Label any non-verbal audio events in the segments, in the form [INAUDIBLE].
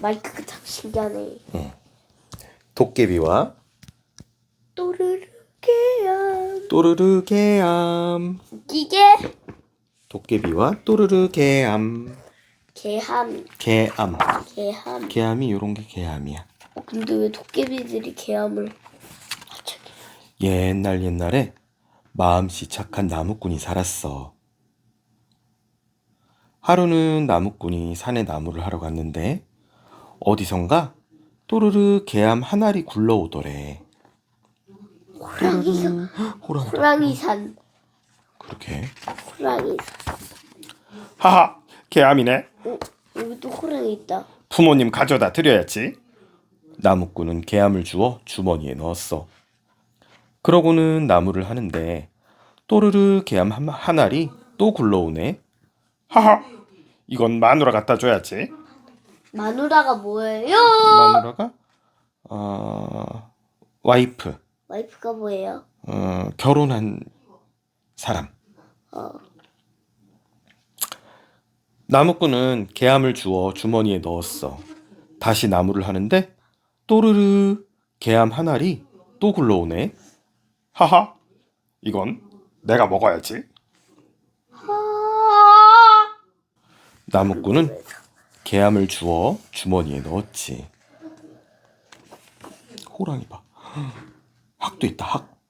마이크가 참 신기하네. 도깨비와 또르르 개야. 또르르 개암. 이게 도깨비와 또르르 개암. 개함, 개암. 개함. 개암이 요런 게 개암이야. 어, 근데 왜 도깨비들이 개함을? 옛날 옛날에 마음씨 착한 나무꾼이 살았어. 하루는 나무꾼이 산에 나무를 하러 갔는데 어디선가 또르르 개암 한 알이 굴러오더래. 호랑이가 호랑이다. 호랑이산, 그렇게. 호랑이산. 하하, 개암이네. 어, 여기 또 호랑이 있다. 부모님 가져다 드려야지. 나무꾼은 개암을 주워 주머니에 넣었어. 그러고는 나무를 하는데 또르르 개암 한, 한 알이 또 굴러오네. 하하, 이건 마누라 갖다 줘야지. 마누라가 뭐예요? 마누라가 어, 와이프, 와이프가 뭐예요? 어, 결혼한 사람. 어, 나무꾼은 개암을 주워 주머니에 넣었어. 다시 나무를 하는데 또르르 개암 한 알이 또 굴러오네. 하하, 이건 내가 먹어야지. 아, 나무꾼은 개암을 주워 주머니에 넣었지. 호랑이 봐. 학도 있다. 학.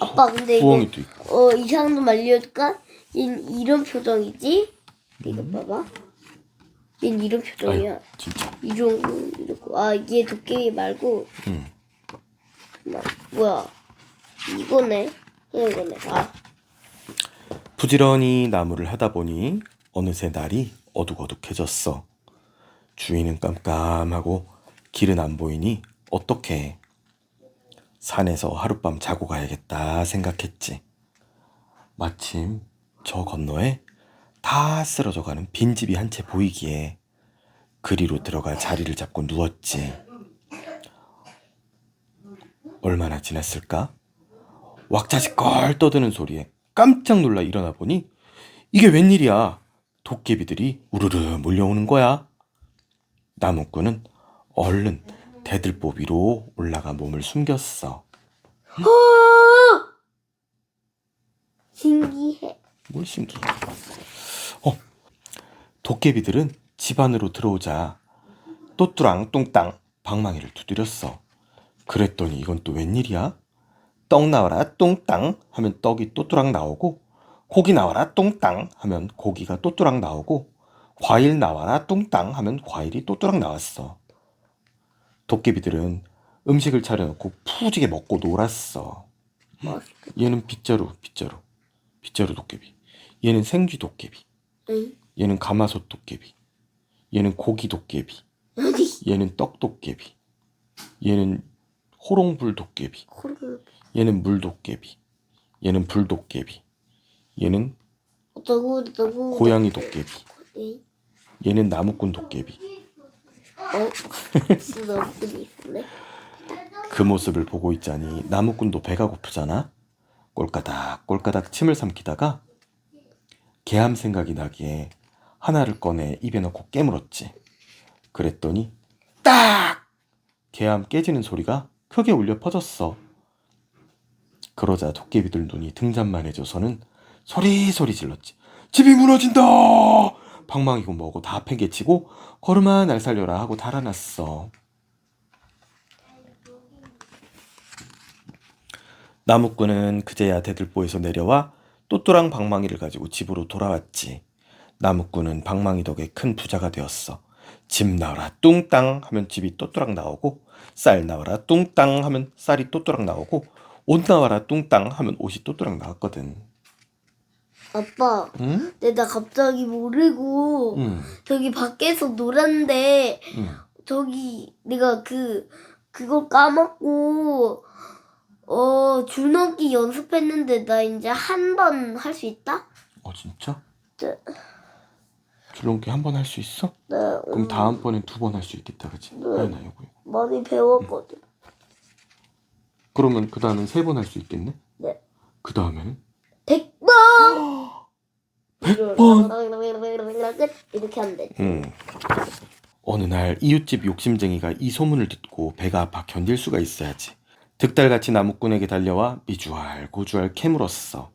아빠 근데 이거 부엉이도 있고. 어 이상 좀 알려줄까? 얜 이런 표정이지? 이거 봐봐. 얜 이런 표정이야. 아유, 진짜. 이런 이러고 아얘 도깨비 말고 응. 막 뭐야 이거네 그냥 이거네 아 부지런히 나무를 하다 보니 어느새 날이 어둑어둑해졌어. 주위는 깜깜하고 길은 안 보이니 어떡해. 산에서 하룻밤 자고 가야겠다 생각했지. 마침 저 건너에 다 쓰러져 가는 빈집이 한 채 보이기에 그리로 들어가 자리를 잡고 누웠지. 얼마나 지났을까? 왁자지껄 떠드는 소리에 깜짝 놀라 일어나 보니 이게 웬일이야? 도깨비들이 우르르 몰려오는 거야. 나무꾼은 얼른 대들보 위로 올라가 몸을 숨겼어. 신기해 뭘 신기해. 어, 도깨비들은 집 안으로 들어오자 또뚜랑 똥땅 방망이를 두드렸어. 그랬더니 이건 또 웬일이야? 떡 나와라 똥땅 하면 떡이 또뚜랑 나오고 고기 나와라 똥땅 하면 고기가 또뚜랑 나오고 과일 나와라 똥땅 하면 과일이 또뚜랑 나왔어. 도깨비들은 음식을 차려놓고 푸지게 먹고 놀았어. 얘는 빗자루, 빗자루, 빗자루 도깨비. 얘는 생쥐 도깨비. 응 얘는 가마솥 도깨비. 얘는 고기 도깨비. 얘는 떡 도깨비. 얘는 호롱불 도깨비. 얘는 물 도깨비. 얘는 불 도깨비. 얘는 어떠고 어떠고 고양이 도깨비. 네. 얘는 나무꾼 도깨비. 어 진짜 너무 있네 그 모습을 보고 있자니 나무꾼도 배가 고프잖아. 꼴까닥 꼴까닥 침을 삼키다가 개함 생각이 나기에 하나를 꺼내 입에 넣고 깨물었지. 그랬더니 딱 개함 깨지는 소리가 크게 울려 퍼졌어. 그러자 도깨비들 눈이 등잔만해져서는 소리소리 질렀지. 집이 무너진다! 방망이고 뭐고 다 팽개치고 걸음아 날 살려라 하고 달아났어. 나무꾼은 그제야 대들보에서 내려와 또또랑 방망이를 가지고 집으로 돌아왔지. 나무꾼은 방망이 덕에 큰 부자가 되었어. 집 나와라 뚱땅 하면 집이 또또랑 나오고 쌀 나와라 뚱땅 하면 쌀이 또또랑 나오고 옷 나와라 뚱땅 하면 옷이 또또랑 나왔거든. 아빠 응? 근데 나 갑자기 모르고 응. 저기 밖에서 놀았는데 응. 저기 내가 그 그거 까먹고 어 줄넘기 연습했는데 나 이제 한 번 할 수 있다? 어 진짜? 네. 줄넘기 한 번 할 수 있어? 네 그럼 다음번엔 두 번 할 수 있겠다, 그치? 하연아 요거. 많이 배웠거든. 그러면 그 다음엔 세 번 할 수 있겠네? 네. 그 다음에는? 백 번. [GASPS] 백 번! 이렇게 하면 돼. 응. 어느 날 이웃집 욕심쟁이가 이 소문을 듣고 배가 아파 견딜 수가 있어야지. 득달같이 나무꾼에게 달려와 미주알 고주알 캐물었어.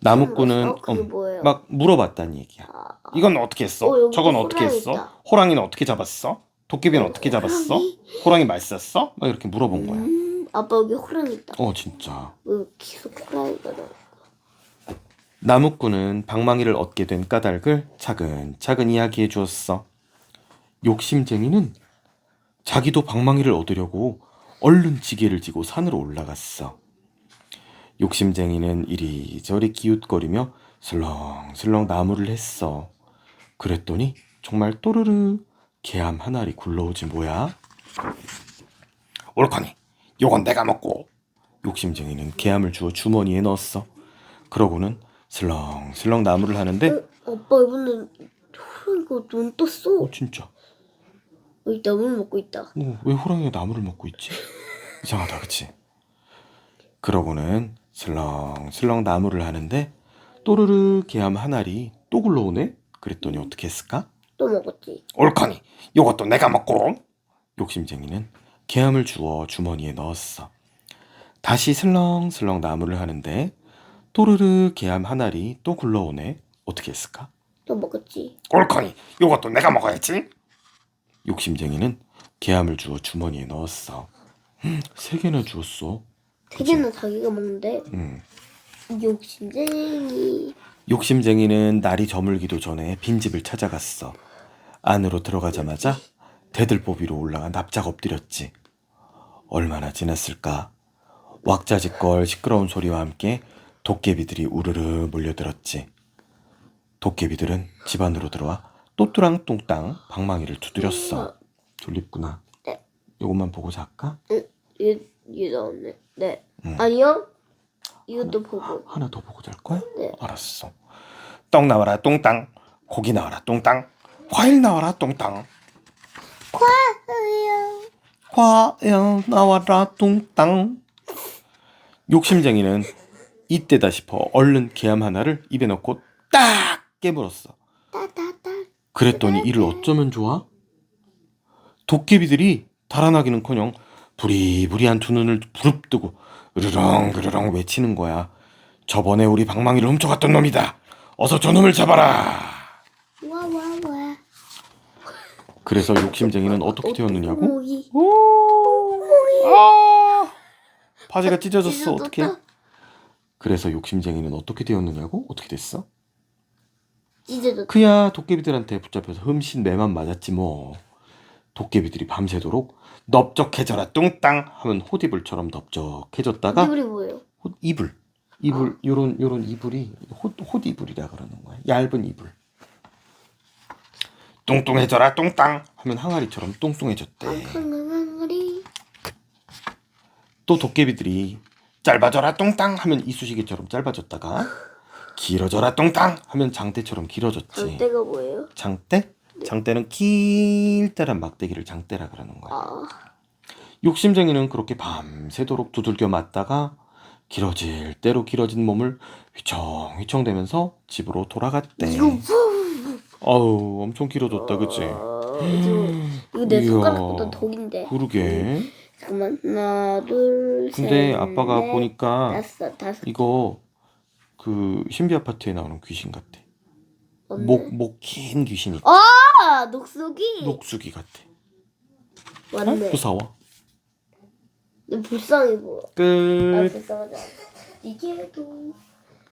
나무꾼은 캐물었어? 그게 음, 뭐예요? 막 물어봤다는 얘기야. 아, 이건 어떻게 했어? 어, 여기 저건 또 어떻게 호랑이 했어? 있다. 호랑이는 어떻게 잡았어? 도깨비는 어떻게 잡았어? 호랑이? 호랑이 맛있었어? 막 이렇게 물어본 거야. 음, 아빠 여기 호랑이 있다. 어 진짜. 왜 계속 호랑이가 나? 나무꾼은 방망이를 얻게 된 까닭을 차근차근 이야기해 주었어. 욕심쟁이는 자기도 방망이를 얻으려고 얼른 지게를 지고 산으로 올라갔어. 욕심쟁이는 이리저리 기웃거리며 슬렁슬렁 나무를 했어. 그랬더니 정말 또르르 개암 한 알이 굴러오지 뭐야? 옳거니 요건 내가 먹고 욕심쟁이는 개암을 주워 주머니에 넣었어. 그러고는 슬렁슬렁 나무를 하는데 어, 아빠 이번엔 호랑이가 눈 떴어. 어 진짜 여기 나물 먹고 있다. 어, 왜 호랑이가 나무를 먹고 있지? 이상하다 그치? 그러고는 슬렁슬렁 나무를 하는데 또르르 개암 한 알이 또 굴러오네? 그랬더니 어떻게 했을까? 또 먹었지. 옳거니 요것도 내가 먹고 욕심쟁이는 개암을 주워 주머니에 넣었어 다시 슬렁슬렁 나무를 하는데 또르르 개암 한 알이 또 굴러오네 어떻게 했을까? 또 먹었지. 옳거니 요것도 내가 먹어야지 욕심쟁이는 개암을 주워 주머니에 넣었어 음, 세 개나 주웠어 세 개는 자기가 먹는데 음. 욕심쟁이. 욕심쟁이는 날이 저물기도 전에 빈집을 찾아갔어. 안으로 들어가자마자 대들보비로 올라가 납작 엎드렸지. 얼마나 지났을까? 왁자지껄 시끄러운 소리와 함께 도깨비들이 우르르 몰려들었지. 도깨비들은 집 안으로 들어와 또뚜랑뚱땅 방망이를 두드렸어. 졸립구나. 네. 요것만 보고 잘까? 얘, 얘 나왔네. 네. 응. 아니요. 이것도 보고. 하나 더 보고 잘 거야? 네. 알았어. 떡 나와라 똥땅. 고기 나와라 똥땅. 과일 나와라 똥땅. 과일 나와라 똥땅. 욕심쟁이는 이때다 싶어 얼른 개암 하나를 입에 넣고 딱 깨물었어. 그랬더니 이를 어쩌면 좋아? 도깨비들이 달아나기는커녕 부리부리한 두 눈을 부릅뜨고 으르렁그르렁 외치는 거야. 저번에 우리 방망이를 훔쳐갔던 놈이다. 어서 저놈을 잡아라. 와와와. 그래서 욕심쟁이는 어떻게 되었느냐고? 오, 아, 바지가 찢어졌어. 어떻게? 그래서 욕심쟁이는 어떻게 되었느냐고? 어떻게 됐어? 찢어졌다. 그야 도깨비들한테 붙잡혀서 흠신 매만 맞았지 뭐. 도깨비들이 밤새도록 넓적해져라 뚱땅 하면 호디불처럼 넓적해졌다가 이불이 뭐예요? 호, 이불 이불 요런 요런 이불이 호, 호디불이라 그러는 거야 얇은 이불 뚱뚱해져라 뚱땅 하면 항아리처럼 뚱뚱해졌대 항항항아리. 또 도깨비들이 짧아져라 뚱땅 하면 이쑤시개처럼 짧아졌다가 길어져라 뚱땅 하면 장대처럼 길어졌지 장대가 뭐예요? 장대? 장대는 길다란 막대기를 장대라 그러는 거야. 아. 욕심쟁이는 그렇게 밤새도록 두들겨 맞다가 길어질 대로 길어진 몸을 휘청휘청대면서 집으로 돌아갔대. 이거 후. 어우 엄청 길어졌다 그치? 아, 이거, 이거 내 이야. 손가락보다 더 긴데. 그러게. 잠깐만 하나 둘 셋. 근데 아빠가 넷, 보니까 다섯 다섯. 이거 그 신비 아파트에 나오는 귀신 같아. 없네. 목목 긴 귀신이 아 녹수기. 녹수기 같아. 어? 맞네. 무서워. 근데 불쌍해 보여. 아 끝. 불쌍하지 않아. 이게도